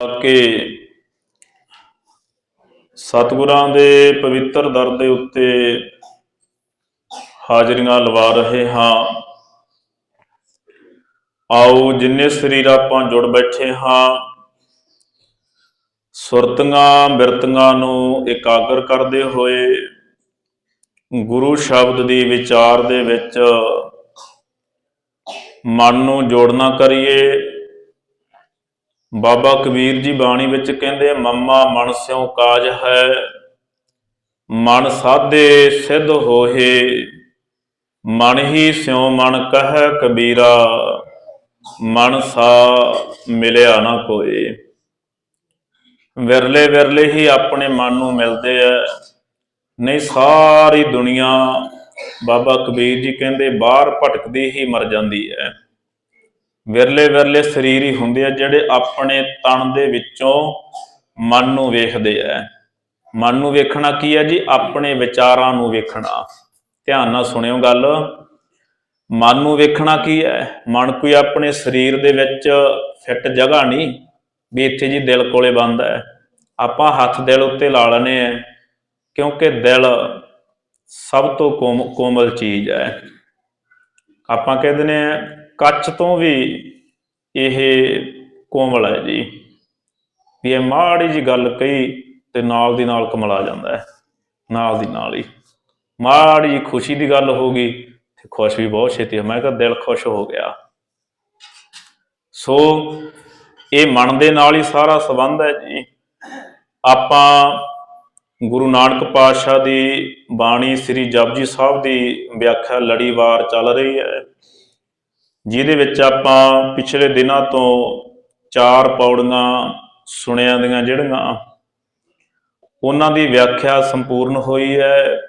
ਕਿ ਸਤਿਗੁਰਾਂ ਦੇ ਪਵਿੱਤਰ ਦਰ ਦੇ ਉੱਤੇ ਹਾਜ਼ਰੀਆਂ ਲਵਾ ਰਹੇ ਹਾਂ। ਆਓ ਜਿੰਨੇ ਸਰੀਰ ਆਪਾਂ ਜੁੜ ਬੈਠੇ ਹਾਂ, ਸੁਰਤੀਆਂ, ਬਿਰਤੀਆਂ ਨੂੰ ਇਕਾਗਰ ਕਰਦੇ ਹੋਏ, ਗੁਰੂ ਸ਼ਬਦ ਦੀ ਵਿਚਾਰ ਦੇ ਵਿੱਚ ਮਨ ਨੂੰ ਜੋੜਨਾ ਕਰੀਏ। ਬਾਬਾ ਕਬੀਰ ਜੀ ਬਾਣੀ ਵਿੱਚ ਕਹਿੰਦੇ ਮੰਮਾ ਮਨ ਸਿਉ ਕਾਜ ਹੈ, ਮਨ ਸਾਧੇ ਸਿੱਧ ਹੋਏ ਮਨ ਹੀ ਸਿਉ ਮਨ ਕਹੈ ਕਬੀਰਾ, ਮਨ ਸਾ ਮਿਲਿਆ ਨਾ ਕੋਈ। ਵਿਰਲੇ ਵਿਰਲੇ ਹੀ ਆਪਣੇ ਮਨ ਨੂੰ ਮਿਲਦੇ ਐ ਨਹੀਂ ਸਾਰੀ ਦੁਨੀਆ ਬਾਬਾ ਕਬੀਰ ਜੀ ਕਹਿੰਦੇ, ਬਾਹਰ ਭਟਕਦੀ ਹੀ ਮਰ ਜਾਂਦੀ ਹੈ। ਵਿਰਲੇ ਵਿਰਲੇ ਸਰੀਰ ਹੀ ਹੁੰਦੇ ਆ ਜਿਹੜੇ ਆਪਣੇ ਤਣ ਦੇ ਵਿੱਚੋਂ ਮਨ ਨੂੰ ਵੇਖਦੇ ਆ। ਮਨ ਨੂੰ ਵੇਖਣਾ ਕੀ ਹੈ ਜੀ? ਆਪਣੇ ਵਿਚਾਰਾਂ ਨੂੰ ਵੇਖਣਾ। ਧਿਆਨ ਨਾਲ ਸੁਣਿਓ ਗੱਲ। ਮਨ ਨੂੰ ਵੇਖਣਾ ਕੀ ਹੈ ਮਨ ਕੋਈ ਆਪਣੇ ਸਰੀਰ ਦੇ ਵਿੱਚ ਫਿੱਟ ਜਗ੍ਹਾ ਨਹੀਂ ਵੀ ਇੱਥੇ ਜੀ ਦਿਲ ਕੋਲੇ ਬੰਦ ਹੈ ਆਪਾਂ ਹੱਥ ਦਿਲ ਉੱਤੇ ਲਾ ਲੈਨੇ ਆ ਕਿਉਂਕਿ ਦਿਲ ਸਭ ਤੋਂ ਕੋਮ- ਕੋਮਲ ਚੀਜ਼ ਹੈ ਆਪਾਂ ਕਹਿੰਦੇ ਨੇ ਕੱਚ ਤੋਂ ਵੀ ਇਹ ਕੋਮਲ ਹੈ ਜੀ। ਵੀ ਇਹ ਮਾੜੀ ਜੀ ਗੱਲ ਕਹੀ ਤੇ ਨਾਲ ਦੀ ਨਾਲ ਕਮਲਾ ਜਾਂਦਾ ਹੈ। ਨਾਲ ਦੀ ਨਾਲ ਹੀ। ਮਾੜੀ ਜੀ ਖੁਸ਼ੀ ਦੀ ਗੱਲ ਹੋ ਗਈ ਤੇ ਖੁਸ਼ ਵੀ ਬਹੁਤ ਛੇਤੀ ਮੈਂ ਕਿਹਾ ਦਿਲ ਖੁਸ਼ ਹੋ ਗਿਆ। ਸੋ ਇਹ ਮਨ ਦੇ ਨਾਲ ਹੀ ਸਾਰਾ ਸੰਬੰਧ ਹੈ ਜੀ। ਆਪਾਂ ਗੁਰੂ ਨਾਨਕ ਪਾਤਸ਼ਾਹ ਦੀ ਬਾਣੀ ਸ੍ਰੀ ਜਪਜੀ ਸਾਹਿਬ ਦੀ ਵਿਆਖਿਆ ਲੜੀਵਾਰ ਚੱਲ ਰਹੀ ਹੈ। ਜਿਹਦੇ ਵਿੱਚ ਆਪਾਂ ਪਿਛਲੇ ਦਿਨਾਂ ਤੋਂ ਚਾਰ ਪੌੜੀਆਂ ਸੁਣਿਆਂ ਦੀਆਂ ਜਿਹੜੀਆਂ, ਉਹਨਾਂ ਦੀ ਵਿਆਖਿਆ ਸੰਪੂਰਨ ਹੋਈ ਹੈ।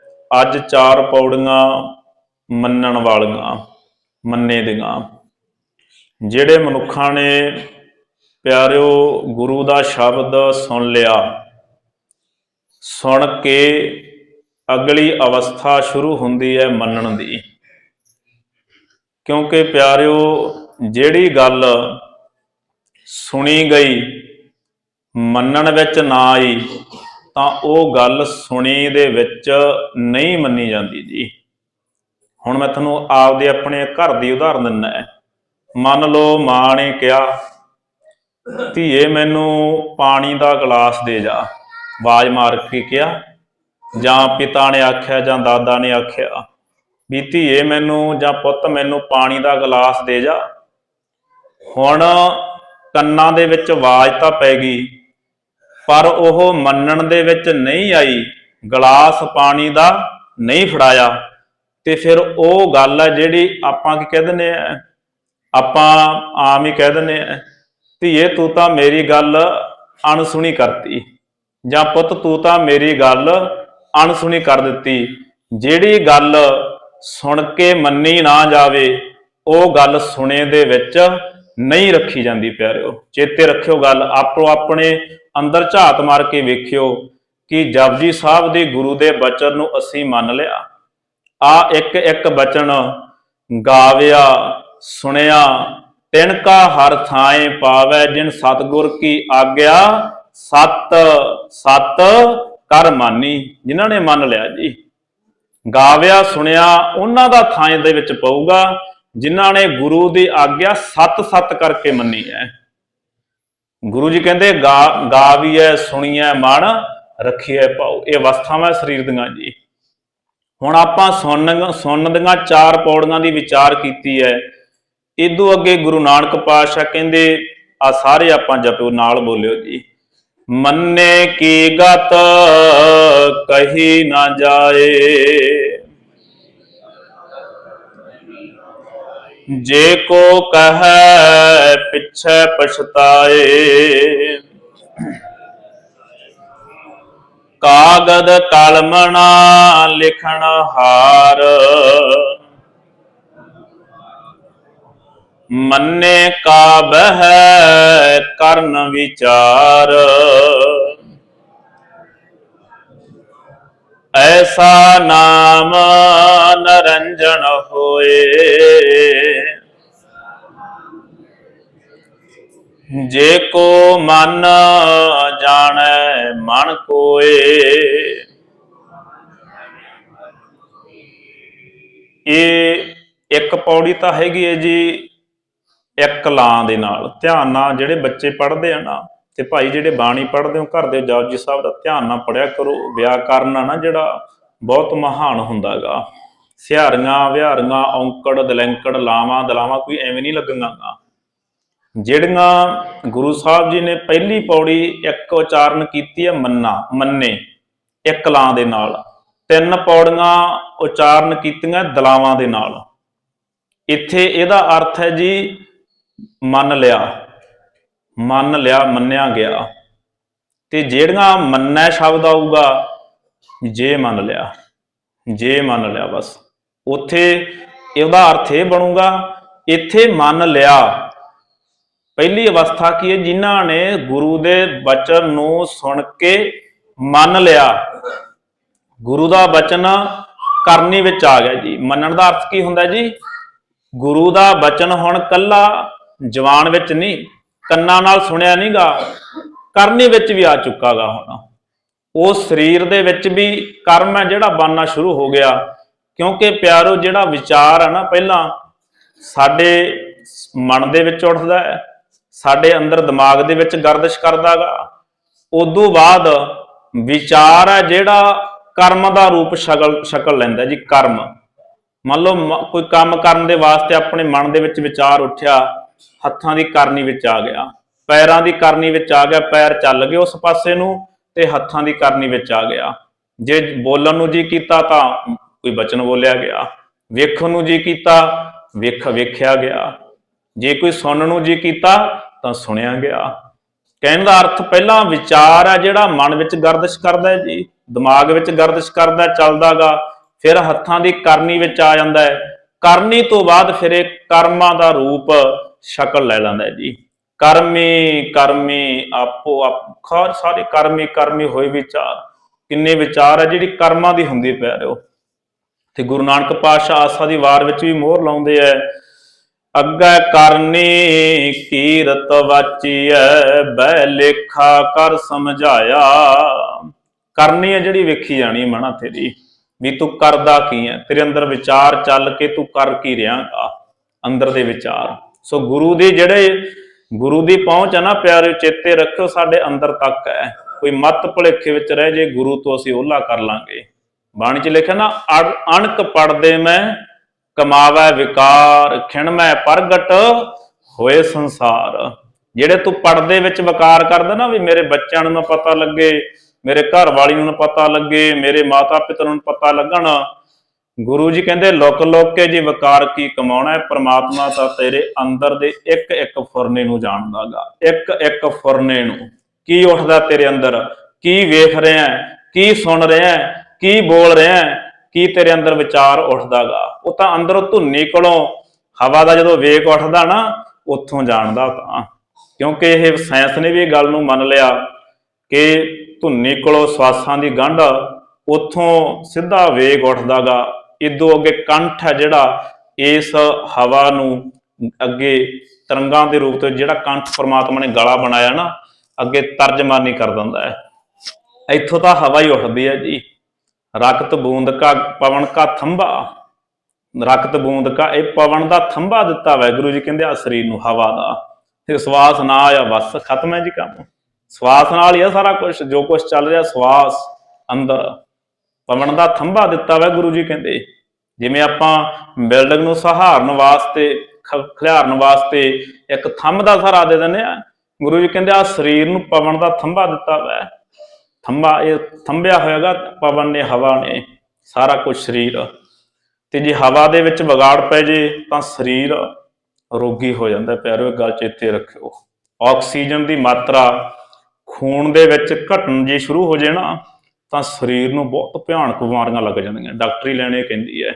ਅੱਜ ਚਾਰ ਪੌੜੀਆਂ ਮੰਨਣ ਵਾਲੀਆਂ, ਮੰਨੇ ਦੀਆਂ। ਜਿਹੜੇ ਮਨੁੱਖਾਂ ਨੇ ਪਿਆਰਿਓ ਗੁਰੂ ਦਾ ਸ਼ਬਦ ਸੁਣ ਲਿਆ, ਸੁਣ ਕੇ ਅਗਲੀ ਅਵਸਥਾ ਸ਼ੁਰੂ ਹੁੰਦੀ ਹੈ ਮੰਨਣ ਦੀ। ਕਿਉਂਕਿ ਪਿਆਰਿਓ, ਜਿਹੜੀ ਗੱਲ ਸੁਣੀ ਗਈ, ਮੰਨਣ ਵਿੱਚ ਨਾ ਆਈ, ਤਾਂ ਉਹ ਗੱਲ ਸੁਣੀ ਦੇ ਵਿੱਚ ਨਹੀਂ ਮੰਨੀ ਜਾਂਦੀ ਜੀ। ਹੁਣ ਮੈਂ ਤੁਹਾਨੂੰ ਆਪਦੇ ਆਪਣੇ ਘਰ ਦੀ ਉਦਾਹਰਨ ਦਿੰਦਾ ਹੈ। ਮੰਨ ਲਓ, ਮਾਂ ਨੇ ਕਿਹਾ, ਧੀਏ, ਮੈਨੂੰ ਪਾਣੀ ਦਾ ਗਲਾਸ ਦੇ ਜਾ। ਆਵਾਜ਼ ਮਾਰ ਕੇ ਕਿਹਾ, ਜਾਂ ਪਿਤਾ ਨੇ ਆਖਿਆ ਜਾਂ ਦਾਦਾ ਨੇ ਆਖਿਆ। ਵੀ ਧੀਏ ਮੈਨੂੰ ਜਾਂ ਪੁੱਤ ਮੈਨੂੰ ਪਾਣੀ ਦਾ ਗਲਾਸ ਦੇ ਜਾ। ਹੁਣ ਕੰਨਾਂ ਦੇ ਵਿੱਚ ਆਵਾਜ਼ ਤਾਂ ਪੈ ਗਈ, ਪਰ ਉਹ ਮੰਨਣ ਦੇ ਵਿੱਚ ਨਹੀਂ ਆਈ। ਗਲਾਸ ਪਾਣੀ ਦਾ ਨਹੀਂ ਫੜਾਇਆ। ਤੇ ਫਿਰ ਉਹ ਗੱਲ ਹੈ ਜਿਹੜੀ ਆਪਾਂ ਕੀ ਕਹਿ ਦਿੰਦੇ ਆ? ਆਪਾਂ ਆਮ ਹੀ ਕਹਿ ਦਿੰਦੇ ਆ, ਧੀਏ ਤੂੰ ਤਾਂ ਮੇਰੀ ਗੱਲ ਅਣਸੁਣੀ ਕਰਤੀ, ਜਾਂ ਪੁੱਤ ਤੂੰ ਤਾਂ ਮੇਰੀ ਗੱਲ ਅਣਸੁਣੀ ਕਰ ਦਿੱਤੀ। ਜਿਹੜੀ ਗੱਲ ਸੁਣ ਕੇ ਮੰਨੀ ਨਾ ਜਾਵੇ, ਉਹ ਗੱਲ ਸੁਣੇ ਦੇ ਵਿੱਚ ਨਹੀਂ ਰੱਖੀ ਜਾਂਦੀ ਪਿਆਰਿਓ। ਚੇਤੇ ਰੱਖਿਓ ਗੱਲ, ਆਪੋ ਆਪਣੇ ਅੰਦਰ ਝਾਤ ਮਾਰ ਕੇ ਵੇਖਿਓ ਕਿ ਜਪਜੀ ਸਾਹਿਬ ਦੇ ਗੁਰੂ ਦੇ ਬਚਨ ਨੂੰ ਅਸੀਂ ਮੰਨ ਲਿਆ। ਆ ਇੱਕ ਇੱਕ ਬਚਨ ਗਾਵਿਆ, ਸੁਣਿਆ, ਤਿਣਕਾ ਹਰ ਥਾਏ ਪਾਵੈ, ਜਿਨ ਸਤਗੁਰ ਕੀ ਆਗਿਆ, ਸਤ ਸਤ ਕਰ ਮਾਨੀ। ਜਿਨ੍ਹਾਂ ਨੇ ਮੰਨ ਲਿਆ ਜੀ। ਗਾਵਿਆ ਸੁਣਿਆ ਉਹਨਾਂ ਦਾ ਥਾਂ ਦੇ ਵਿੱਚ ਪਊਗਾ, ਜਿਨ੍ਹਾਂ ਨੇ ਗੁਰੂ ਦੀ ਆਗਿਆ ਸਤ ਸਤ ਕਰਕੇ ਮੰਨੀ ਹੈ। ਗੁਰੂ ਜੀ ਕਹਿੰਦੇ ਗਾਵੀਐ, ਸੁਣੀਐ, ਮਨ, ਰੱਖੀਐ, ਪਾਉ। ਇਹ ਅਵਸਥਾਵਾਂ ਸਰੀਰ ਦੀਆਂ ਜੀ। ਹੁਣ ਆਪਾਂ ਸੁਣਨ ਸੁਣਨ ਦੀਆਂ ਚਾਰ ਪੌੜੀਆਂ ਦੀ ਵਿਚਾਰ ਕੀਤੀ ਹੈ। ਇਦੋਂ ਅੱਗੇ ਗੁਰੂ ਨਾਨਕ ਪਾਤਸ਼ਾਹ ਕਹਿੰਦੇ, ਆ ਸਾਰੇ ਆਪਾਂ ਜਪਿਓ, ਨਾਲ ਬੋਲਿਓ ਜੀ। ਮੰਨੇ ਕੀ ਗਤ, ਕਹੀ ਨਾ ਜਾਏ। ਜੇ ਕੋ ਕਹੈ, ਪਿਛੈ ਪਛਤਾਏ। ਕਾਗਦ ਕਲਮਣਾ ਲਿਖਣ ਹਾਰ। ਮੰਨੇ ਕਾ ਬਹਿ ਕਰਨ ਵਿਚਾਰ। ਐਸਾ ਨਾਮ ਨਰੰਜਨ ਹੋਏ। ਜੇ ਕੋ ਮਨ ਜਾਣੈ, ਮਨ ਕੋਏ। ਇਹ ਇੱਕ ਪੌੜੀ ਤਾਂ ਹੈਗੀ ਹੈ ਜੀ। ਇੱਕ ਲਾਂ ਦੇ ਨਾਲ। ਧਿਆਨ ਨਾਲ ਜਿਹੜੇ ਬੱਚੇ ਪੜ੍ਹਦੇ ਆ ਨਾ, ਤੇ ਭਾਈ ਜਿਹੜੇ ਬਾਣੀ ਪੜ੍ਹਦੇ ਹੋ, ਘਰ ਦੇ ਜਪਜੀ ਸਾਹਿਬ ਦਾ ਧਿਆਨ ਨਾਲ ਪੜਿਆ ਕਰੋ। ਵਿਆਕਰਨ ਆ ਨਾ ਜਿਹੜਾ, ਬਹੁਤ ਮਹਾਨ ਹੁੰਦਾਗਾ ਸਿਹਾਰੀਆਂ, ਵਿਹਾਰੀਆਂ, ਔਂਕੜ, ਦਲੈਂਕੜ, ਲਾਵਾਂ, ਦਲਾਵਾਂ, ਕੋਈ ਐਵੇਂ ਨਹੀਂ ਲੱਗਣਾਗਾ ਜਿਹੜੀਆਂ ਗੁਰੂ ਸਾਹਿਬ ਜੀ ਨੇ ਪਹਿਲੀ ਪੌੜੀ ਇੱਕ ਉਚਾਰਨ ਕੀਤੀ ਹੈ ਮੰਨਾ, ਮੰਨੇ, ਇੱਕ ਲਾਂ ਦੇ ਨਾਲ। ਤਿੰਨ ਪੌੜੀਆਂ ਉਚਾਰਨ ਕੀਤੀਆਂ ਦਲਾਵਾਂ ਦੇ ਨਾਲ। ਇੱਥੇ ਇਹਦਾ ਅਰਥ ਹੈ ਜੀ ਮੰਨ ਲਿਆ ਮੰਨ ਲਿਆ, ਮੰਨਿਆ ਗਿਆ। ਤੇ ਜਿਹੜੀਆਂ ਮੰਨੈ ਸ਼ਬਦ ਆਊਗਾ, ਜੇ ਮੰਨ ਲਿਆ, ਜੇ ਮੰਨ ਲਿਆ ਬਸ। ਉੱਥੇ ਇਹਦਾ ਅਰਥ ਇਹ ਬਣੂਗਾ, ਇੱਥੇ ਮੰਨ ਲਿਆ। ਪਹਿਲੀ ਅਵਸਥਾ ਕੀ ਹੈ? ਜਿਨ੍ਹਾਂ ਨੇ ਗੁਰੂ ਦੇ ਬਚਨ ਨੂੰ ਸੁਣ ਕੇ ਮੰਨ ਲਿਆ। ਗੁਰੂ ਦਾ ਬਚਨ ਕਰਨੀ ਵਿੱਚ ਆ ਗਿਆ ਜੀ। ਮੰਨਣ ਦਾ ਅਰਥ ਕੀ ਹੁੰਦਾ ਜੀ? ਗੁਰੂ ਦਾ ਬਚਨ ਹੁਣ ਕੱਲਾ ਜਵਾਨ ਵਿੱਚ ਨਹੀਂ, ਕੰਨਾਂ ਨਾਲ ਸੁਣਿਆ ਨਹੀਂਗਾ ਕਰਨੀ ਵਿੱਚ ਵੀ ਆ ਚੁੱਕਾਗਾ ਹੁਣ। ਉਹ ਸਰੀਰ ਦੇ ਵਿੱਚ ਵੀ ਕਰਮ ਹੈ ਜਿਹੜਾ ਬਣਨਾ ਸ਼ੁਰੂ ਹੋ ਗਿਆ, ਕਿਉਂਕਿ ਪਿਆਰੋ ਜਿਹੜਾ ਵਿਚਾਰ ਹੈ ਨਾ ਪਹਿਲਾਂ ਸਾਡੇ ਮਨ ਦੇ ਵਿੱਚ ਉੱਠਦਾ ਹੈ, ਸਾਡੇ ਅੰਦਰ ਦਿਮਾਗ ਦੇ ਵਿੱਚ ਗਰਦਿਸ਼ ਕਰਦਾਗਾ। ਉਦੋਂ ਬਾਅਦ ਵਿਚਾਰ ਹੈ ਜਿਹੜਾ ਕਰਮ ਦਾ ਰੂਪ ਸ਼ਕਲ ਸ਼ਕਲ ਲੈਂਦਾ ਜੀ, ਕਰਮ। ਮੰਨ ਲਓ ਮ- ਕੋਈ ਕੰਮ ਕਰਨ ਦੇ ਵਾਸਤੇ ਆਪਣੇ ਮਨ ਦੇ ਵਿੱਚ ਵਿਚਾਰ ਉੱਠਿਆ ਹੱਥਾਂ ਦੀ ਕਰਨੀ ਵਿੱਚ ਆ ਗਿਆ ਪੈਰਾਂ ਦੀ ਕਰਨੀ ਵਿੱਚ ਆ ਗਿਆ ਪੈਰ ਚੱਲ ਗਏ ਉਸ ਪਾਸੇ ਨੂੰ ਤੇ ਹੱਥਾਂ ਦੀ ਕਰਨੀ ਵਿੱਚ ਆ ਗਿਆ। ਜੇ ਬੋਲਣ ਨੂੰ ਜੀ ਕੀਤਾ ਤਾਂ ਕੋਈ ਬਚਨ ਬੋਲਿਆ ਗਿਆ ਵੇਖਣ ਨੂੰ ਜੀ ਕੀਤਾ ਵੇਖ ਵੇਖਿਆ ਗਿਆ। ਜੇ ਕੋਈ ਸੁਣਨ ਨੂੰ ਜੀ ਕੀਤਾ ਤਾਂ ਸੁਣਿਆ ਗਿਆ। ਕਹਿਣ ਦਾ ਅਰਥ ਪਹਿਲਾਂ ਵਿਚਾਰ ਹੈ ਜਿਹੜਾ ਮਨ ਵਿੱਚ ਗਰਦਿਸ਼ ਕਰਦਾ ਹੈ ਜੀ ਦਿਮਾਗ ਵਿੱਚ ਗਰਦਿਸ਼ ਕਰਦਾ ਹੈ, ਚੱਲਦਾਗਾ ਫਿਰ ਹੱਥਾਂ ਦੀ ਕਰਨੀ ਵਿੱਚ ਆ ਜਾਂਦਾ ਹੈ। ਕਰਨੀ ਤੋਂ ਬਾਅਦ ਫਿਰ ਇਹ ਕਰਮਾਂ ਦਾ ਰੂਪ ਸ਼ਕਲ ਲੈ ਲੈਂਦਾ ਜੀ। ਕਰਮੀ ਕਰਮੀ, ਆਪੋ ਆਪ ਸਾਰੇ ਕਰਮੀ ਕਰਮੀ ਹੋਏ ਵਿਚਾਰ। ਕਿੰਨੇ ਵਿਚਾਰ ਹੈ ਜਿਹੜੀ ਕਰਮਾਂ ਦੀ ਹੁੰਦੀ ਪੈ ਪਿਆਰਿਓ ਤੇ ਗੁਰੂ ਨਾਨਕ ਪਾਤਸ਼ਾਹ ਆਸਾ ਦੀ ਵਾਰ ਵਿੱਚ ਵੀ ਮੋਹਰ ਲਾਉਂਦੇ ਐ ਅੱਗੇ ਕਰਨੀ ਕੀਰਤ ਵਾਚੀਐ ਬੈ ਲੇਖਾ ਕਰ ਸਮਝਾਇਆ। ਕਰਨੀ ਹੈ ਜਿਹੜੀ ਵੇਖੀ ਜਾਣੀ ਮਨਾ ਤੇਰੀ ਵੀ ਤੂੰ ਕਰਦਾ ਕੀ ਹੈ ਤੇਰੇ ਅੰਦਰ ਵਿਚਾਰ ਚੱਲ ਕੇ ਤੂੰ ਕਰ ਕੀ ਰਿਹਾਗਾ? ਅੰਦਰ ਦੇ ਵਿਚਾਰ। ਸੋ ਗੁਰੂ ਦੀ ਜਿਹੜੇ ਗੁਰੂ ਦੀ ਪਹੁੰਚ ਹੈ ਨਾ, ਪਿਆਰੇ ਚੇਤੇ ਰੱਖਿਓ, ਸਾਡੇ ਅੰਦਰ ਤੱਕ ਹੈ। ਕੋਈ ਮਤ ਭੁਲੇਖੇ ਵਿੱਚ ਰਹਿ ਜੇ, ਗੁਰੂ ਤੋਂ ਅਸੀਂ ਓਲਾ ਕਰ ਲਾਂਗੇ। ਬਾਣੀ 'ਚ ਲਿਖਿਆ ਨਾ, ਅੜ- ਅਣਕ ਪੜਦੇ ਮੈਂ, ਕਮਾਵੈ ਵਿਕਾਰ ਖਿਣਮੈ ਪ੍ਰਗਟ ਹੋਏ ਸੰਸਾਰ। ਜਿਹੜੇ ਤੂੰ ਪੜਦੇ ਵਿੱਚ ਵਿਕਾਰ ਕਰਦਾ ਨਾ, ਵੀ ਮੇਰੇ ਬੱਚਿਆਂ ਨੂੰ ਪਤਾ ਲੱਗੇ, ਮੇਰੇ ਘਰ ਵਾਲੀ ਨੂੰ ਪਤਾ ਲੱਗੇ, ਮੇਰੇ ਮਾਤਾ ਪਿਤਾ ਨੂੰ ਪਤਾ ਲੱਗਣ ਗੁਰੂ ਜੀ ਕਹਿੰਦੇ, ਲੁਕ, ਲੁੱਕ ਕੇ ਜੀ ਵਿਕਾਰ ਕੀ ਕਮਾਉਣਾ ਹੈ? ਪ੍ਰਮਾਤਮਾ ਤਾਂ ਤੇਰੇ ਅੰਦਰ ਦੇ ਇੱਕ ਇੱਕ ਫੁਰਨੇ ਨੂੰ ਜਾਣਦਾਗਾ। ਇੱਕ ਇੱਕ ਫੁਰਨੇ ਨੂੰ। ਕੀ ਉੱਠਦਾ ਤੇਰੇ ਅੰਦਰ? ਕੀ ਵੇਖ ਰਿਹਾ ਕੀ ਸੁਣ ਰਿਹਾ ਕੀ ਬੋਲ ਰਿਹਾ ਕੀ ਤੇਰੇ ਅੰਦਰ ਵਿਚਾਰ ਉੱਠਦਾਗਾ? ਉਹ ਤਾਂ ਅੰਦਰੋਂ ਧੁੰਨੀ ਕੋਲੋਂ ਹਵਾ ਦਾ ਜਦੋਂ ਵੇਗ ਉੱਠਦਾ ਨਾ, ਉੱਥੋਂ ਜਾਣਦਾ ਤਾਂ। ਕਿਉਂਕਿ ਇਹ ਸਾਇੰਸ ਨੇ ਵੀ ਇਹ ਗੱਲ ਨੂੰ ਮੰਨ ਲਿਆ ਕਿ ਧੁੰਨੀ ਕੋਲੋਂ ਸਵਾਸਾਂ ਦੀ ਗੰਢ ਉੱਥੋਂ ਸਿੱਧਾ ਵੇਗ ਉੱਠਦਾਗਾ। ਇਦੋਂ ਅੱਗੇ ਕੰਠ ਹੈ ਜਿਹੜਾ ਇਸ ਹਵਾ ਨੂੰ ਅੱਗੇ ਤਰੰਗਾਂ ਦੇ ਰੂਪ ਤੇ ਜਿਹੜਾ ਕੰਠ ਪਰਮਾਤਮਾ ਨੇ ਗਲਾ ਬਣਾਇਆ ਨਾ, ਅੱਗੇ ਤਰਜਮਾਨੀ ਕਰ ਦਿੰਦਾ ਹੈ। ਇੱਥੋਂ ਤਾਂ ਹਵਾ ਹੀ ਉੱਠਦੀ ਹੈ ਜੀ। ਰਕਤ ਬੂੰਦ ਕਾ ਪਵਨ ਕਾ ਥੰਬਾ ਰਕਤ ਬੂੰਦ ਕਾ ਇਹ ਪਵਨ ਦਾ ਥੰਬਾ ਦਿੱਤਾ ਵੈਗੁਰੂ ਜੀ ਕਹਿੰਦੇ ਆ ਸਰੀਰ ਨੂੰ ਹਵਾ ਦਾ। ਤੇ ਸਵਾਸ ਨਾ ਆਇਆ ਬਸ, ਖਤਮ ਹੈ ਜੀ ਕੰਮ। ਸਵਾਸ ਨਾਲ ਹੀ ਆ ਸਾਰਾ ਕੁਝ ਜੋ ਕੁਝ ਚੱਲ ਰਿਹਾ ਸਵਾਸ ਅੰਦਰ। ਪਵਨ ਦਾ ਥੰਭਾ ਦਿੱਤਾ ਵਾ ਗੁਰੂ ਜੀ ਕਹਿੰਦੇ। ਜਿਵੇਂ ਆਪਾਂ ਬਿਲਡਿੰਗ ਨੂੰ ਸਹਾਰਨ ਵਾਸਤੇ, ਖ- ਖਿਲਾਰਨ ਵਾਸਤੇ ਇੱਕ ਥੰਬ ਦਾ ਸਹਾਰਾ ਦੇ ਦਿੰਦੇ ਆ, ਗੁਰੂ ਜੀ ਕਹਿੰਦੇ ਆ ਸਰੀਰ ਨੂੰ ਪਵਨ ਦਾ ਥੰਬਾ ਦਿੱਤਾ ਵਾ। ਥੰਬਾ ਇਹ ਥੰਬਿਆ ਹੋਏਗਾ ਪਵਨ ਨੇ, ਹਵਾ ਨੇ, ਸਾਰਾ ਕੁਝ ਸਰੀਰ। ਤੇ ਜੇ ਹਵਾ ਦੇ ਵਿੱਚ ਵਿਗਾੜ ਪੈ ਜੇ ਤਾਂ ਸਰੀਰ ਰੋਗੀ ਹੋ ਜਾਂਦਾ ਹੈ। ਇਹ ਗੱਲ ਚੇਤੇ ਰੱਖਿਓ। ਆਕਸੀਜਨ ਦੀ ਮਾਤਰਾ ਖੂਨ ਦੇ ਵਿੱਚ ਘਟਣ ਜੇ ਸ਼ੁਰੂ ਹੋ ਜੇ ਨਾ ਤਾਂ ਸਰੀਰ ਨੂੰ ਬਹੁਤ ਭਿਆਨਕ ਬਿਮਾਰੀਆਂ ਲੱਗ ਜਾਂਦੀਆਂ। ਡਾਕਟਰੀ ਲੈਣੇ ਕਹਿੰਦੀ ਹੈ,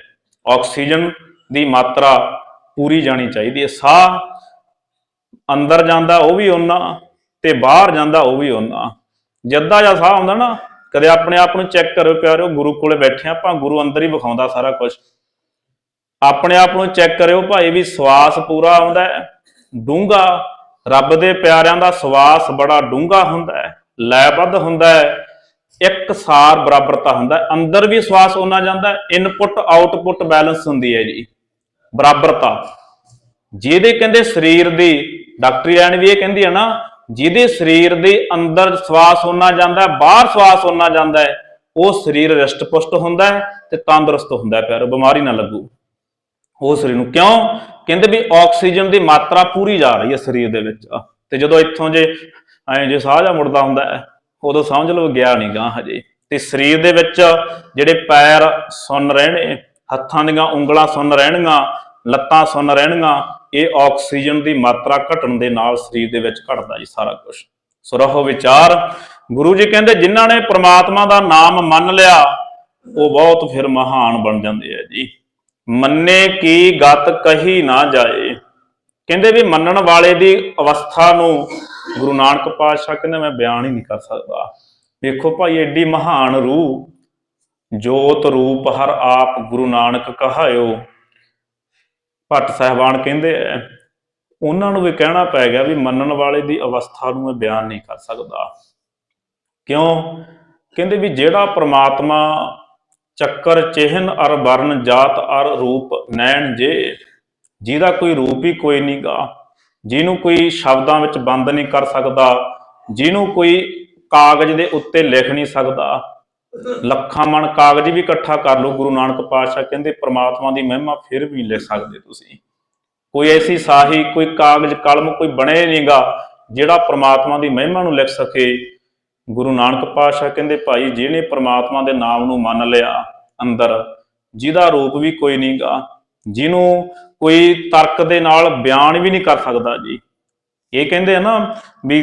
ਆਕਸੀਜਨ ਦੀ ਮਾਤਰਾ ਪੂਰੀ ਜਾਣੀ ਚਾਹੀਦੀ ਹੈ। ਸਾਹ ਅੰਦਰ ਜਾਂਦਾ, ਉਹ ਵੀ ਓਨਾ, ਤੇ ਬਾਹਰ ਜਾਂਦਾ, ਉਹ ਵੀ ਓਨਾ। ਜੱਦਾ ਜਾਂ ਸਾਹ ਆਉਂਦਾ ਨਾ, ਕਦੇ ਆਪਣੇ ਆਪ ਨੂੰ ਚੈੱਕ ਕਰੋ ਪਿਆਰਿਓ ਗੁਰੂ ਕੋਲੇ ਬੈਠੇ ਆਪਾਂ ਗੁਰੂ ਅੰਦਰ ਹੀ ਵਿਖਾਉਂਦਾ ਸਾਰਾ ਕੁਝ ਆਪਣੇ ਆਪ ਨੂੰ ਚੈੱਕ ਕਰਿਓ ਭਾਈ ਵੀ ਸਵਾਸ ਪੂਰਾ ਆਉਂਦਾ ਹੈ। ਡੂੰਘਾ, ਰੱਬ ਦੇ ਪਿਆਰਿਆਂ ਦਾ ਸਵਾਸ ਬੜਾ ਡੂੰਘਾ ਹੁੰਦਾ ਹੈ। ਲੈਬੱਧ ਹੁੰਦਾ ਹੈ। ਇੱਕ ਸਾਰ ਬਰਾਬਰਤਾ ਹੁੰਦਾ ਅੰਦਰ ਵੀ ਸਵਾਸ ਹੋਣਾ ਜਾਂਦਾ ਹੈ ਇਨਪੁੱਟ ਆਊਟਪੁੱਟ ਬੈਲੈਂਸ ਹੁੰਦੀ ਹੈ ਜੀ। ਬਰਾਬਰਤਾ। ਜਿਹਦੇ ਕਹਿੰਦੇ ਸਰੀਰ ਦੀ, ਡਾਕਟਰੀ ਐਨ ਵੀ ਇਹ ਕਹਿੰਦੀ ਹੈ ਨਾ, ਜਿਹਦੇ ਸਰੀਰ ਦੇ ਅੰਦਰ ਸਵਾਸ ਹੋਣਾ ਜਾਂਦਾ ਬਾਹਰ ਸਵਾਸ ਹੋਣਾ ਜਾਂਦਾ ਹੈ, ਉਹ ਸਰੀਰ ਰਿਸ਼ਟ-ਪੁਸ਼ਟ ਹੁੰਦਾ ਹੈ ਤੇ ਤੰਦਰੁਸਤ ਹੁੰਦਾ ਹੈ ਪਿਆਰੋ, ਬਿਮਾਰੀ ਨਾ ਲੱਗੂ। ਉਹ ਸਰੀਰ ਨੂੰ ਕਿਉਂ? ਕਹਿੰਦੇ ਵੀ ਆਕਸੀਜਨ ਦੀ ਮਾਤਰਾ ਪੂਰੀ ਜਾ ਰਹੀ ਹੈ ਸਰੀਰ ਦੇ ਵਿੱਚ। ਤੇ ਜਦੋਂ ਇੱਥੋਂ ਜੇ, ਐਂ ਜੇ ਸਾਹ ਜਾ ਮੁੜਦਾ ਹੁੰਦਾ ਹੈ ਉਦੋਂ ਸਮਝ ਲਓ ਗਿਆ ਨਹੀਂ ਗਾ ਹਜੇ। ਤੇ ਸਰੀਰ ਦੇ ਵਿੱਚ ਜਿਹੜੇ ਪੈਰ ਸੁੰਨ ਰਹਿਣੇ ਹੱਥਾਂ ਦੀਆਂ ਉਂਗਲਾਂ ਸੁੰਨ ਰਹਿਣਗੀਆਂ, ਲੱਤਾਂ ਸੁੰਨ ਰਹਿਣਗੀਆਂ, ਇਹ ਆਕਸੀਜਨ ਦੀ ਮਾਤਰਾ ਘਟਣ ਦੇ ਨਾਲ ਸਰੀਰ ਦੇ ਵਿੱਚ ਘਟਦਾ ਜੀ ਸਾਰਾ ਕੁਝ ਸੋ ਰਹੋ ਵਿਚਾਰ। ਗੁਰੂ ਜੀ ਕਹਿੰਦੇ, ਜਿਨ੍ਹਾਂ ਨੇ ਪ੍ਰਮਾਤਮਾ ਦਾ ਨਾਮ ਮੰਨ ਲਿਆ, ਉਹ ਬਹੁਤ ਫਿਰ ਮਹਾਨ ਬਣ ਜਾਂਦੇ ਆ ਜੀ। ਮੰਨੇ ਕੀ ਗਤ ਕਹੀ ਨਾ ਜਾਏ। ਕਹਿੰਦੇ ਵੀ ਮੰਨਣ ਵਾਲੇ ਦੀ ਅਵਸਥਾ ਨੂੰ ਗੁਰੂ ਨਾਨਕ ਪਾਤਸ਼ਾਹ ਕਹਿੰਦੇ, ਮੈਂ ਬਿਆਨ ਹੀ ਨਹੀਂ ਕਰ ਸਕਦਾ। ਵੇਖੋ ਭਾਈ ਐਡੀ ਮਹਾਨ ਰੂਹ, ਜੋਤ ਰੂਪ ਹਰ ਆਪ ਗੁਰੂ ਨਾਨਕ ਕਹਾਇਓ। ਭੱਟ ਸਾਹਿਬਾਨ ਕਹਿੰਦੇ ਐ, ਉਹਨਾਂ ਨੂੰ ਵੀ ਕਹਿਣਾ ਪੈ ਗਿਆ ਵੀ ਮੰਨਣ ਵਾਲੇ ਦੀ ਅਵਸਥਾ ਨੂੰ ਮੈਂ ਬਿਆਨ ਨਹੀਂ ਕਰ ਸਕਦਾ। ਕਿਉਂ? ਕਹਿੰਦੇ ਵੀ ਜਿਹੜਾ ਪ੍ਰਮਾਤਮਾ ਚੱਕਰ ਚਿਹਨ ਅਰ ਵਰਨ ਜਾਤ ਅਰ ਰੂਪ ਨੈਣ ਜੇ ਜਿਹਦਾ ਕੋਈ ਰੂਪ ਹੀ ਕੋਈ ਨਹੀਂਗਾ ਜਿਹਨੂੰ ਕੋਈ ਸ਼ਬਦਾਂ ਵਿੱਚ ਬੰਦ ਨਹੀਂ ਕਰ ਸਕਦਾ, ਜਿਹਨੂੰ ਕੋਈ ਕਾਗਜ਼ ਦੇ ਉੱਤੇ ਲਿਖ ਨਹੀਂ ਸਕਦਾ, ਲੱਖਾਂ ਮਣ ਕਾਗਜ਼ ਵੀ ਇਕੱਠਾ ਕਰ ਲਓ, ਗੁਰੂ ਨਾਨਕ ਪਾਤਸ਼ਾਹ ਕਹਿੰਦੇ ਪ੍ਰਮਾਤਮਾ ਦੀ ਮਹਿਮਾ ਫਿਰ ਵੀ ਲਿਖ ਸਕਦੇ ਤੁਸੀਂ। ਕੋਈ ਐਸੀ ਸਾਹੀ, ਕੋਈ ਕਾਗਜ਼, ਕਲਮ ਕੋਈ ਬਣੇ ਨਹੀਂਗਾ ਜਿਹੜਾ ਪ੍ਰਮਾਤਮਾ ਦੀ ਮਹਿਮਾ ਨੂੰ ਲਿਖ ਸਕੇ। ਗੁਰੂ ਨਾਨਕ ਪਾਤਸ਼ਾਹ ਕਹਿੰਦੇ, ਭਾਈ, ਜਿਹਨੇ ਪ੍ਰਮਾਤਮਾ ਦੇ ਨਾਮ ਨੂੰ ਮੰਨ ਲਿਆ ਅੰਦਰ, ਜਿਹਦਾ ਰੂਪ ਵੀ ਕੋਈ ਨਹੀਂਗਾ ਜਿਹਨੂੰ ਕੋਈ ਤਰਕ ਦੇ ਨਾਲ ਬਿਆਨ ਵੀ ਨਹੀਂ ਕਰ ਸਕਦਾ ਜੀ। ਇਹ ਕਹਿੰਦੇ ਆ ਨਾ ਵੀ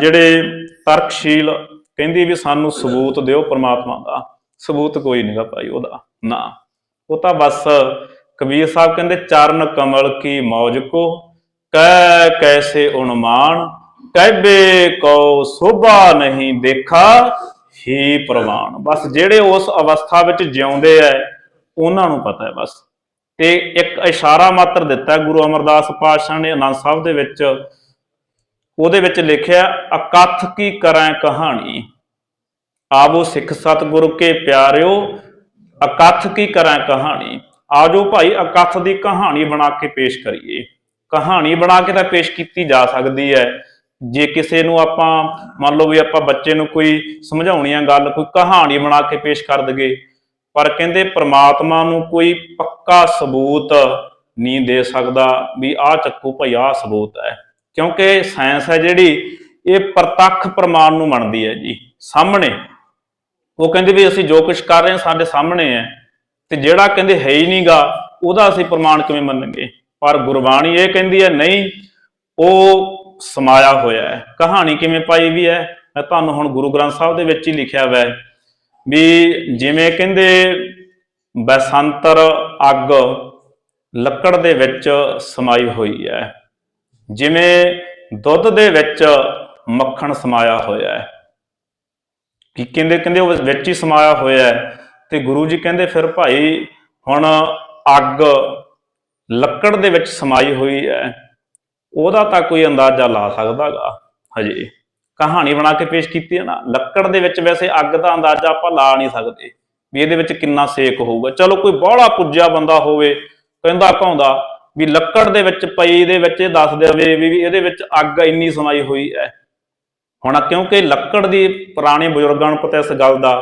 ਜਿਹੜੇ ਤਰਕਸ਼ੀਲ ਕਹਿੰਦੀ ਵੀ ਸਾਨੂੰ ਸਬੂਤ ਦਿਓ ਪ੍ਰਮਾਤਮਾ ਦਾ, ਸਬੂਤ ਕੋਈ ਨਹੀਂਗਾ ਭਾਈ ਉਹਦਾ, ਨਾ। ਉਹ ਤਾਂ ਬਸ ਕਬੀਰ ਸਾਹਿਬ ਕਹਿੰਦੇ, ਚਰਨ ਕਮਲ ਕੀ ਮੌਜ ਕੋ ਕੈ ਕੈਸੇ ਉਨਮਾਨ, ਕਹਿਬੇ ਕੋ ਸੋਭਾ ਨਹੀਂ ਦੇਖਾ, ਹੀ ਪ੍ਰਵਾਨ। ਬਸ ਜਿਹੜੇ ਉਸ ਅਵਸਥਾ ਵਿੱਚ ਜਿਉਂਦੇ ਐ, ਉਹਨਾਂ ਨੂੰ ਪਤਾ ਹੈ ਬਸ। ਤੇ ਇੱਕ ਇਸ਼ਾਰਾ ਮਾਤਰ ਦਿੱਤਾ ਗੁਰੂ ਅਮਰਦਾਸ ਪਾਤਸ਼ਾਹ ਨੇ ਆਨੰਦ ਸਾਹਿਬ ਦੇ ਵਿੱਚ। ਉਹਦੇ ਵਿੱਚ ਲਿਖਿਆ, ਅਕਥ ਕੀ ਕਰਾਂ ਕਹਾਣੀ? ਆਵੋ ਸਿੱਖ ਸਤਿਗੁਰੂ ਕੇ ਪਿਆਰਿਓ, ਅਕਥ ਕੀ ਕਰਾਂ ਕਹਾਣੀ? ਆਜੋ ਭਾਈ ਅਕਥ ਦੀ ਕਹਾਣੀ ਬਣਾ ਕੇ ਪੇਸ਼ ਕਰੀਏ। ਕਹਾਣੀ ਬਣਾ ਕੇ ਤਾਂ ਪੇਸ਼ ਕੀਤੀ ਜਾ ਸਕਦੀ ਹੈ। ਜੇ ਕਿਸੇ ਨੂੰ ਆਪਾਂ, ਮੰਨ ਲਓ ਵੀ ਆਪਾਂ ਬੱਚੇ ਨੂੰ ਕੋਈ ਸਮਝਾਉਣੀ ਆ ਗੱਲ, ਕੋਈ ਕਹਾਣੀ ਬਣਾ ਕੇ ਪੇਸ਼ ਕਰ ਦਗੇ ਪਰ ਕਹਿੰਦੇ ਪ੍ਰਮਾਤਮਾ ਨੂੰ ਕੋਈ ਪੱਕਾ ਸਬੂਤ ਨਹੀਂ ਦੇ ਸਕਦਾ ਵੀ ਆਹ ਚੱਕੂ ਭਈ ਆਹ ਸਬੂਤ ਹੈ। ਕਿਉਂਕਿ ਸਾਇੰਸ ਹੈ ਜਿਹੜੀ, ਇਹ ਪ੍ਰਤੱਖ ਪ੍ਰਮਾਣ ਨੂੰ ਮੰਨਦੀ ਹੈ ਜੀ, ਸਾਹਮਣੇ। ਉਹ ਕਹਿੰਦੇ ਵੀ ਅਸੀਂ ਜੋ ਕੁਝ ਕਰ ਰਹੇ ਹਾਂ, ਸਾਡੇ ਸਾਹਮਣੇ ਹੈ। ਤੇ ਜਿਹੜਾ ਕਹਿੰਦੇ ਹੈ ਹੀ ਨਹੀਂਗਾ ਉਹਦਾ ਅਸੀਂ ਪ੍ਰਮਾਣ ਕਿਵੇਂ ਮੰਨਾਂਗੇ? ਪਰ ਗੁਰਬਾਣੀ ਇਹ ਕਹਿੰਦੀ ਹੈ, ਨਹੀਂ, ਉਹ ਸਮਾਇਆ ਹੋਇਆ ਹੈ। ਕਹਾਣੀ ਕਿਵੇਂ ਪਾਈ ਵੀ ਹੈ? ਮੈਂ ਤੁਹਾਨੂੰ ਹੁਣ ਗੁਰੂ ਗ੍ਰੰਥ ਸਾਹਿਬ ਦੇ ਵਿੱਚ ਹੀ ਲਿਖਿਆ ਹੋਇਆ ਹੈ। ਵੀ ਜਿਵੇਂ ਕਹਿੰਦੇ ਬਸੰਤਰ ਅੱਗ ਲੱਕੜ ਦੇ ਵਿੱਚ ਸਮਾਈ ਹੋਈ ਹੈ। ਜਿਵੇਂ ਦੁੱਧ ਦੇ ਵਿੱਚ ਮੱਖਣ ਸਮਾਇਆ ਹੋਇਆ ਹੈ। ਕਿ ਕਹਿੰਦੇ ਕਹਿੰਦੇ ਉਹ ਵਿੱਚ ਹੀ ਸਮਾਇਆ ਹੋਇਆ ਹੈ ਤੇ ਗੁਰੂ ਜੀ ਕਹਿੰਦੇ ਫਿਰ ਭਾਈ ਹੁਣ ਅੱਗ ਲੱਕੜ ਦੇ ਵਿੱਚ ਸਮਾਈ ਹੋਈ ਹੈ। ਉਹਦਾ ਤਾਂ ਕੋਈ ਅੰਦਾਜ਼ਾ ਲਾ ਸਕਦਾਗਾ ਹਜੇ। ਕਹਾਣੀ ਬਣਾ ਕੇ ਪੇਸ਼ ਕੀਤੀ ਹੈ ਨਾ, ਲੱਕੜ ਦੇ ਵਿੱਚ ਵੈਸੇ ਅੱਗ ਦਾ ਅੰਦਾਜ਼ਾ ਆਪਾਂ ਲਾ ਨਹੀਂ ਸਕਦੇ ਵੀ ਇਹਦੇ ਵਿੱਚ ਕਿੰਨਾ ਸੇਕ ਹੋਊਗਾ। ਚਲੋ ਕੋਈ ਬੋਹਲਾ ਪੁੱਜਿਆ ਬੰਦਾ ਹੋਵੇ, ਕਹਿੰਦਾ ਕਹਾਉਂਦਾ ਵੀ ਲੱਕੜ ਦੇ ਵਿੱਚ ਪਈ ਦੇ ਵਿੱਚ ਇਹ ਦੱਸ ਦੇਵੇ ਵੀ ਵੀ ਇਹਦੇ ਵਿੱਚ ਅੱਗ ਇੰਨੀ ਸਮਾਈ ਹੋਈ ਹੈ। ਹੁਣ ਕਿਉਂਕਿ ਲੱਕੜ ਦੀ ਪੁਰਾਣੇ ਬਜ਼ੁਰਗਾਂ ਨੂੰ ਪਤਾ ਇਸ ਗੱਲ ਦਾ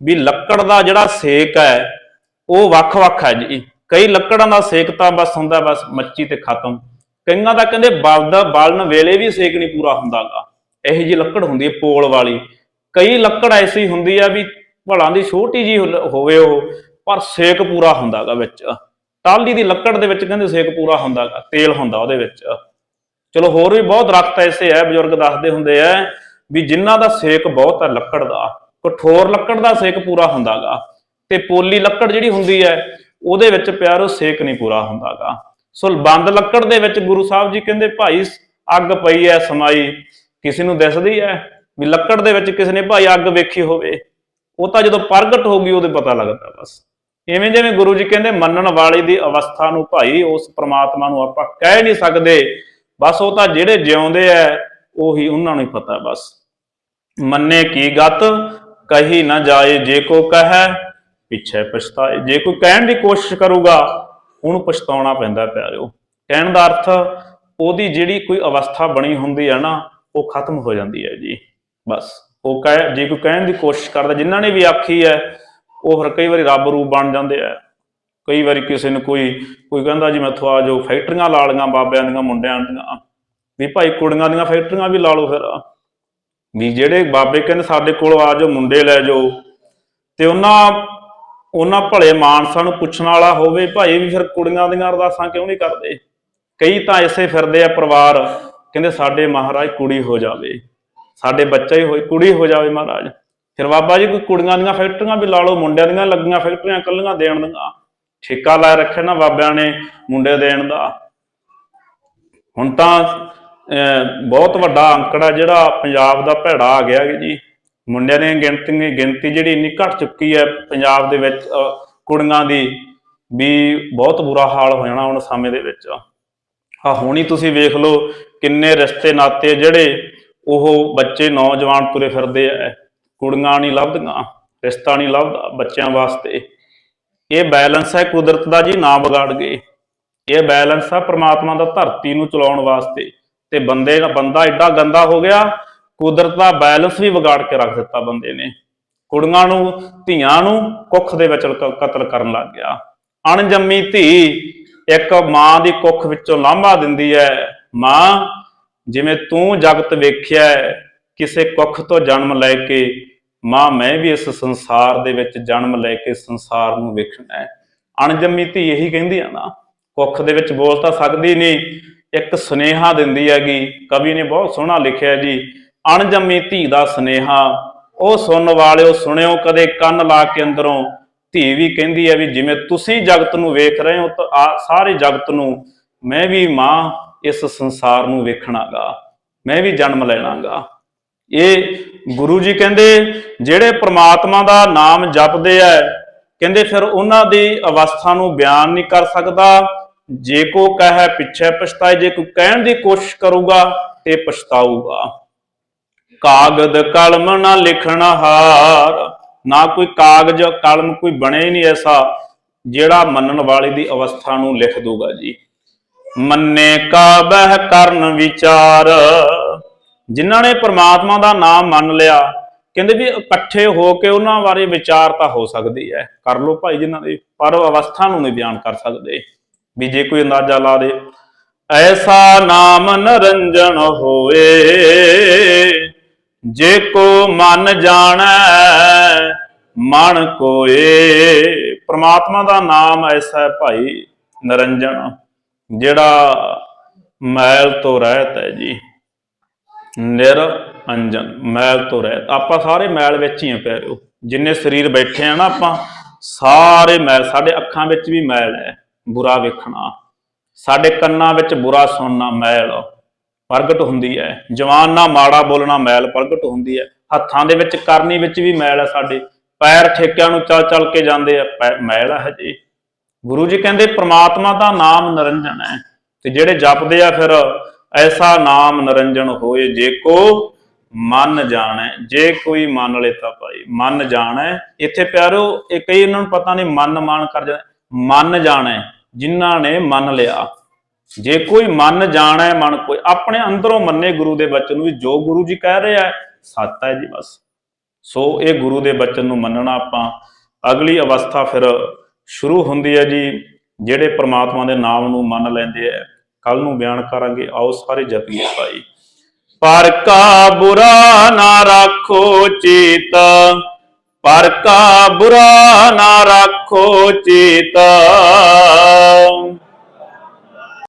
ਵੀ ਲੱਕੜ ਦਾ ਜਿਹੜਾ ਸੇਕ ਹੈ, ਉਹ ਵੱਖ-ਵੱਖ ਹੈ ਜੀ। ਕਈ ਲੱਕੜਾਂ ਦਾ ਸੇਕ ਤਾਂ ਬਸ ਹੁੰਦਾ, ਬਸ ਮੱਚੀ ਤੇ ਖਤਮ। ਕਈਆਂ ਦਾ ਕਹਿੰਦੇ ਬਲਦਾ ਬਾਲਣ ਵੇਲੇ ਵੀ ਸੇਕ ਨਹੀਂ ਪੂਰਾ ਹੁੰਦਾਗਾ। ਇਹੋ ਜਿਹੀ ਲੱਕੜ ਹੁੰਦੀ ਹੈ, ਪੋਲ ਵਾਲੀ। ਕਈ ਲੱਕੜ ਐਸੀ ਹੁੰਦੀ ਆ ਵੀ ਭਲਾਂ ਦੀ ਛੋਟੀ ਜੀ ਹੋਵੇ ਉਹ, ਪਰ ਸੇਕ ਪੂਰਾ ਹੁੰਦਾਗਾ ਵਿੱਚ। ਟਾਲੀ ਦੀ ਲੱਕੜ ਦੇ ਵਿੱਚ ਕਹਿੰਦੇ ਸੇਕ ਪੂਰਾ ਹੁੰਦਾਗਾ ਤੇਲ ਹੁੰਦਾ ਉਹਦੇ ਵਿੱਚ। ਚਲੋ ਹੋਰ ਵੀ ਬਹੁਤ ਦਰਖਤ ਐਸੇ ਆ, ਬਜ਼ੁਰਗ ਦੱਸਦੇ ਹੁੰਦੇ ਆ ਵੀ ਜਿਨ੍ਹਾਂ ਦਾ ਸੇਕ ਬਹੁਤ ਹੈ ਲੱਕੜ ਦਾ, ਕਠੋਰ ਲੱਕੜ ਦਾ ਸੇਕ ਪੂਰਾ ਹੁੰਦਾਗਾ ਤੇ ਪੋਲੀ ਲੱਕੜ ਜਿਹੜੀ ਹੁੰਦੀ ਹੈ ਉਹਦੇ ਵਿੱਚ ਪਿਆਰੋ ਸੇਕ ਨਹੀਂ ਪੂਰਾ ਹੁੰਦਾਗਾ ਸੋ ਬੰਦ ਲੱਕੜ ਦੇ ਵਿੱਚ ਗੁਰੂ ਸਾਹਿਬ ਜੀ ਕਹਿੰਦੇ, ਭਾਈ, ਅੱਗ ਪਈ ਐ ਸਮਾਈ ਕਿਸੇ ਨੂੰ ਦਿਸਦੀ ਹੈ ਵੀ ਲੱਕੜ ਦੇ ਵਿੱਚ ਕਿਸੇ ਨੇ ਭਾਈ ਅੱਗ ਵੇਖੀ ਹੋਵੇ, ਉਹ ਤਾਂ ਜਦੋਂ ਪ੍ਰਗਟ ਹੋ ਗਈ ਉਹਦੇ ਪਤਾ ਲੱਗਦਾ ਬਸ। ਇਵੇਂ ਜਿਵੇਂ ਗੁਰੂ ਜੀ ਕਹਿੰਦੇ, ਮੰਨਣ ਵਾਲੇ ਦੀ ਅਵਸਥਾ ਨੂੰ ਭਾਈ ਉਸ ਪ੍ਰਮਾਤਮਾ ਨੂੰ ਆਪਾਂ ਕਹਿ ਨਹੀਂ ਸਕਦੇ, ਬਸ ਉਹ ਤਾਂ ਜਿਹੜੇ ਜਿਉਂਦੇ ਐ ਉਹੀ ਉਹਨਾਂ ਨੂੰ ਹੀ ਪਤਾ ਬਸ। ਮੰਨੇ ਕੀ ਗਤ, ਕਹੀ ਨਾ ਜਾਏ ਜੇ ਕੋ ਕਹੈ, ਪਿੱਛੇ ਪਛਤਾਏ। ਜੇ ਕੋਈ ਕਹਿਣ ਦੀ ਕੋਸ਼ਿਸ਼ ਕਰੂਗਾ, ਉਹਨੂੰ ਪਛਤਾਉਣਾ ਪੈਂਦਾ ਪਿਆਰਿਓ। ਕਹਿਣ ਦਾ ਅਰਥ, ਉਹਦੀ ਜਿਹੜੀ ਕੋਈ ਅਵਸਥਾ ਬਣੀ ਹੁੰਦੀ ਹੈ ਨਾ ਉਹ ਖਤਮ ਹੋ ਜਾਂਦੀ ਹੈ ਜੀ, ਬਸ। ਉਹ ਕਹਿ, ਜੇ ਕੋਈ ਕਹਿਣ ਦੀ ਕੋਸ਼ਿਸ਼ ਕਰਦਾ, ਜਿਨ੍ਹਾਂ ਨੇ ਵੀ ਆਖੀ ਹੈ, ਉਹ ਫਿਰ ਕਈ ਵਾਰੀ ਰੱਬ ਰੂਪ ਬਣ ਜਾਂਦੇ ਆ। ਕਈ ਵਾਰੀ ਕਿਸੇ ਨੂੰ ਕੋਈ ਕੋਈ ਕਹਿੰਦਾ ਜੀ, ਮੈਥੋਂ ਆ ਜੋ ਫੈਕਟਰੀਆਂ ਲਾ ਲਈਆਂ, ਬਾਬਿਆਂ ਦੀਆਂ, ਮੁੰਡਿਆਂ ਦੀਆਂ। ਵੀ ਭਾਈ ਕੁੜੀਆਂ ਦੀਆਂ ਫੈਕਟਰੀਆਂ ਵੀ ਲਾ ਲਓ ਫਿਰ। ਵੀ ਜਿਹੜੇ ਬਾਬੇ ਕਹਿੰਦੇ, ਸਾਡੇ ਕੋਲ ਆ ਜਾਓ, ਮੁੰਡੇ ਲੈ ਜਾਓ। ਤੇ ਉਹਨਾਂ ਉਹਨਾਂ ਭਲੇ ਮਾਨਸਾਂ ਨੂੰ ਪੁੱਛਣ ਵਾਲਾ ਹੋਵੇ, ਭਾਈ ਵੀ ਫਿਰ ਕੁੜੀਆਂ ਦੀਆਂ ਅਰਦਾਸਾਂ ਕਿਉਂ ਨਹੀਂ ਕਰਦੇ? ਕਈ ਤਾਂ ਐਸੇ ਫਿਰਦੇ ਆ ਪਰਿਵਾਰ ਕਹਿੰਦੇ ਸਾਡੇ ਮਹਾਰਾਜ ਕੁੜੀ ਹੋ ਜਾਵੇ। ਸਾਡੇ ਬੱਚਾ ਹੀ ਹੋਏ ਕੁੜੀ ਹੋ ਜਾਵੇ ਮਹਾਰਾਜ। ਫਿਰ ਬਾਬਾ ਜੀ ਕੋਈ ਕੁੜੀਆਂ ਦੀਆਂ ਫੈਕਟਰੀਆਂ ਵੀ ਲਾ ਲਓ ਮੁੰਡਿਆਂ ਦੀਆਂ ਲੱਗੀਆਂ ਫੈਕਟਰੀਆਂ ਕੱਲੀਆਂ ਦੇਣ ਦੀਆਂ। ਠੇਕਾ ਲਾ ਰੱਖਿਆ ਨਾ ਬਾਬਿਆਂ ਨੇ ਮੁੰਡੇ ਦੇਣ ਦਾ। ਹੁਣ ਤਾਂ ਅਹ, ਬਹੁਤ ਵੱਡਾ ਅੰਕੜਾ ਜਿਹੜਾ ਪੰਜਾਬ ਦਾ ਭੈੜਾ ਆ ਗਿਆ ਜੀ। ਮੁੰਡਿਆਂ ਦੀ ਗਿਣਤੀ ਗਿਣਤੀ ਜਿਹੜੀ ਇੰਨੀ ਘਟ ਚੁੱਕੀ ਹੈ ਪੰਜਾਬ ਦੇ ਵਿੱਚ ਕੁੜੀਆਂ ਦੀ ਵੀ ਬਹੁਤ ਬੁਰਾ ਹਾਲ ਹੋ ਜਾਣਾ ਹੁਣ ਸਮੇਂ ਦੇ ਵਿੱਚ। ਹਾਂ ਹੁਣੀ ਤੁਸੀਂ ਵੇਖ ਲਓ ਕਿੰਨੇ ਰਿਸ਼ਤੇ ਨਾਤੇ ਜਿਹੜੇ ਉਹ ਬੱਚੇ ਨੌਜਵਾਨ ਤੁਰੇ ਫਿਰਦੇ ਐ ਕੁੜੀਆਂ ਨਹੀਂ ਲੱਭਦੀਆਂ, ਰਿਸ਼ਤਾ ਨਹੀਂ ਲੱਭਦਾ ਬੱਚਿਆਂ ਵਾਸਤੇ। ਇਹ ਬੈਲੈਂਸ ਹੈ ਕੁਦਰਤ ਦਾ ਜੀ, ਨਾ ਵਿਗਾੜ ਗਏ ਇਹ ਬੈਲੈਂਸ ਆ ਪ੍ਰਮਾਤਮਾ ਦਾ ਧਰਤੀ ਨੂੰ ਚਲਾਉਣ ਵਾਸਤੇ। ਤੇ ਬੰਦੇ ਦਾ, ਬੰਦਾ ਐਡਾ ਗੰਦਾ ਹੋ ਗਿਆ, ਕੁਦਰਤ ਦਾ ਬੈਲੈਂਸ ਵੀ ਵਿਗਾੜ ਕੇ ਰੱਖ ਦਿੱਤਾ ਬੰਦੇ ਨੇ। ਕੁੜੀਆਂ ਨੂੰ, ਧੀਆਂ ਨੂੰ ਕੁੱਖ ਦੇ ਵਿੱਚ ਕ- ਕਤਲ ਕਰਨ ਲੱਗ ਗਿਆ। ਅਣਜੰਮੀ ਧੀ ਇੱਕ ਮਾਂ ਦੀ ਕੁੱਖ ਵਿੱਚੋਂ ਲਾਂਭਾ ਦਿੰਦੀ ਹੈ ਮਾਂ, ਜਿਵੇਂ ਤੂੰ ਜਗਤ ਵੇਖਿਆ ਕਿਸੇ ਕੁੱਖ ਤੋਂ ਜਨਮ ਲੈ ਕੇ, ਮਾਂ, ਮੈਂ ਵੀ ਇਸ ਸੰਸਾਰ ਦੇ ਵਿੱਚ ਜਨਮ ਲੈ ਕੇ ਸੰਸਾਰ ਨੂੰ ਵੇਖਣਾ ਹੈ ਅਣਜੰਮੀ ਧੀ ਇਹੀ ਕਹਿੰਦੀ ਆ ਨਾ, ਕੁੱਖ ਦੇ ਵਿੱਚ ਬੋਲ ਤਾਂ ਸਕਦੀ ਨਹੀਂ, ਇੱਕ ਸੁਨੇਹਾ ਦਿੰਦੀ ਹੈਗੀ, ਕਵੀ ਨੇ ਬਹੁਤ ਸੋਹਣਾ ਲਿਖਿਆ ਜੀ, ਅਣਜੰਮੀ ਧੀ ਦਾ ਸੁਨੇਹਾ, ਉਹ ਸੁਣਨ ਵਾਲਿਓ ਸੁਣਿਓ ਕਦੇ ਕੰਨ ਲਾ ਕੇ ਅੰਦਰੋਂ ਧੀ ਵੀ ਕਹਿੰਦੀ ਹੈ ਵੀ ਜਿਵੇਂ ਤੁਸੀਂ ਜਗਤ ਨੂੰ ਵੇਖ ਰਹੇ ਹੋ ਤਾਂ ਸਾਰੇ ਜਗਤ ਨੂੰ ਮੈਂ ਵੀ ਮਾਂ ਇਸ ਸੰਸਾਰ ਨੂੰ ਵੇਖਣਾਗਾ, ਮੈਂ ਵੀ ਜਨਮ ਲੈਣਾਗਾ। ਇਹ ਗੁਰੂ ਜੀ ਕਹਿੰਦੇ, ਜਿਹੜੇ ਪ੍ਰਮਾਤਮਾ ਦਾ ਨਾਮ ਜਪਦੇ ਐ, ਕਹਿੰਦੇ ਫਿਰ ਉਹਨਾਂ ਦੀ ਅਵਸਥਾ ਨੂੰ ਬਿਆਨ ਨਹੀਂ ਕਰ ਸਕਦਾ। ਜੇ ਕੋ ਕਹੇ ਪਿੱਛੇ ਪਛਤਾਏ, ਜੇ ਕੋਈ ਕਹਿਣ ਦੀ ਕੋਸ਼ਿਸ਼ ਕਰੂਗਾ ਤੇ ਪਛਤਾਊਗਾ। ਕਾਗਦ ਕਲਮ ਨਾ ਲਿਖਣ ਹਾਰ ਨਾ ਕੋਈ ਕਾਗਜ਼, ਕਲਮ ਕੋਈ ਬਣੇ ਹੀ ਨਹੀਂ ਐਸਾ ਜਿਹੜਾ ਮੰਨਣ ਵਾਲੇ ਦੀ ਅਵਸਥਾ ਨੂੰ ਲਿਖ ਦੂਗਾ ਜੀ। ਮੰਨੇ ਕਾ ਬਹਿ ਕਰਨ ਵਿਚਾਰ। ਜਿਨ੍ਹਾਂ ਨੇ ਪ੍ਰਮਾਤਮਾ ਦਾ ਨਾਮ ਮੰਨ ਲਿਆ, ਕਹਿੰਦੇ ਵੀ ਇਕੱਠੇ ਹੋ ਕੇ ਉਹਨਾਂ ਬਾਰੇ ਵਿਚਾਰ ਤਾਂ ਹੋ ਸਕਦੀ ਹੈ। ਕਰ ਲੋ ਭਾਈ ਜਿਨ੍ਹਾਂ ਦੀ, ਪਰ ਉਹ ਅਵਸਥਾ ਨੂੰ ਨਹੀਂ ਬਿਆਨ ਕਰ ਸਕਦੇ। ਵੀ ਜੇ ਕੋਈ ਅੰਦਾਜ਼ਾ ਲਾ ਦੇ, ਐਸਾ ਨਾਮ ਨਰੰਜਨ ਹੋਏ। ਜੇ ਕੋ ਮਨ ਜਾਣੈ, ਮਨ ਕੋਏ। ਪ੍ਰਮਾਤਮਾ ਦਾ ਨਾਮ ਐਸਾ ਭਾਈ ਨਰੰਜਨ, ਜਿਹੜਾ ਮੈਲ ਤੋਂ ਰਹਿਤ ਹੈ ਜੀ। ਨਿਰ ਮੈਲ ਤੋਂ ਰਹਿਤ। ਆਪਾਂ ਸਾਰੇ ਮੈਲ ਵਿੱਚ ਹੀ ਆ ਪਿਆਰਿਓ। ਜਿੰਨੇ ਸਰੀਰ ਬੈਠੇ ਆ ਨਾ ਆਪਾਂ, ਸਾਰੇ ਮੈਲ, ਸਾਡੇ ਅੱਖਾਂ ਵਿੱਚ ਵੀ ਮੈਲ ਹੈ ਬੁਰਾ ਵੇਖਣਾ। ਸਾਡੇ ਕੰਨਾਂ ਵਿੱਚ ਬੁਰਾ ਸੁਣਨਾ ਮੈਲ। ਪ੍ਰਗਟ ਹੁੰਦੀ ਹੈ। ਜਵਾਨ ਨਾਲ ਮਾੜਾ ਬੋਲਣਾ ਮੈਲ ਪ੍ਰਗਟ ਹੁੰਦੀ ਹੈ। ਹੱਥਾਂ ਦੇ ਵਿੱਚ, ਕਰਨੀ ਵਿੱਚ ਵੀ ਮੈਲ ਹੈ ਸਾਡੇ। ਪੈਰ ਠੇਕਿਆਂ ਨੂੰ ਚਲ ਚਲ ਕੇ ਜਾਂਦੇ ਆ। ਪੈ- ਮੈਲ ਹੈ ਜੀ ਗੁਰੂ ਜੀ ਕਹਿੰਦੇ, ਪ੍ਰਮਾਤਮਾ ਦਾ ਨਾਮ ਨਰੰਜਨ ਹੈ। ਤੇ ਜਿਹੜੇ ਜਪਦੇ ਆ ਫਿਰ, ਐਸਾ ਨਾਮ ਨਰੰਜਨ ਹੋਏ। ਜੇ ਕੋ ਮਨ ਜਾਣੈ, ਜੇ ਕੋਈ ਮੰਨ ਲੇ ਤਾਂ ਭਾਈ, ਮਨ ਜਾਣੈ। ਇੱਥੇ ਪਿਆਰੋ, ਇਹ ਕਈ ਇਹਨਾਂ ਨੂੰ ਪਤਾ ਨਹੀਂ, ਮਨ ਮਾਨ ਕਰ ਜਾਂਦੇ। ਮਨ ਜਾਣੈ, ਜਿਨ੍ਹਾਂ ਨੇ ਮੰਨ ਲਿਆ। ਜੇ ਕੋਈ ਮਨ ਹੈ, ਮਨ ਕੋਈ ਆਪਣੇ ਅੰਦਰੋਂ ਮੰਨੇ ਗੁਰੂ ਦੇ ਬਚਨ ਨੂੰ ਵੀ ਜੋ ਗੁਰੂ ਜੀ ਕਹਿ ਰਿਹਾ ਆ ਸੱਤ ਹੈ ਜੀ ਬਸ। ਸੋ ਇਹ ਗੁਰੂ ਦੇ ਬਚਨ ਨੂੰ ਮੰਨਣਾ ਆਪਾਂ। ਅਗਲੀ ਅਵਸਥਾ ਫਿਰ ਸ਼ੁਰੂ ਹੁੰਦੀ ਹੈ ਜੀ, ਜਿਹੜੇ ਪ੍ਰਮਾਤਮਾ ਦੇ ਨਾਮ ਨੂੰ ਮੰਨ ਲੈਂਦੇ ਆ ਕੱਲ ਨੂੰ ਬਿਆਨ ਕਰਾਂਗੇ। ਆਓ ਸਾਰੇ ਜਪੀਏ ਭਾਈ। ਪਰ ਕਾ ਬੁਰਾ ਨਾ ਰੱਖੋ ਚੇਤ। ਪਰ ਕਾ ਬੁਰਾ ਨਾ ਰੱਖੋ ਚੇਤ।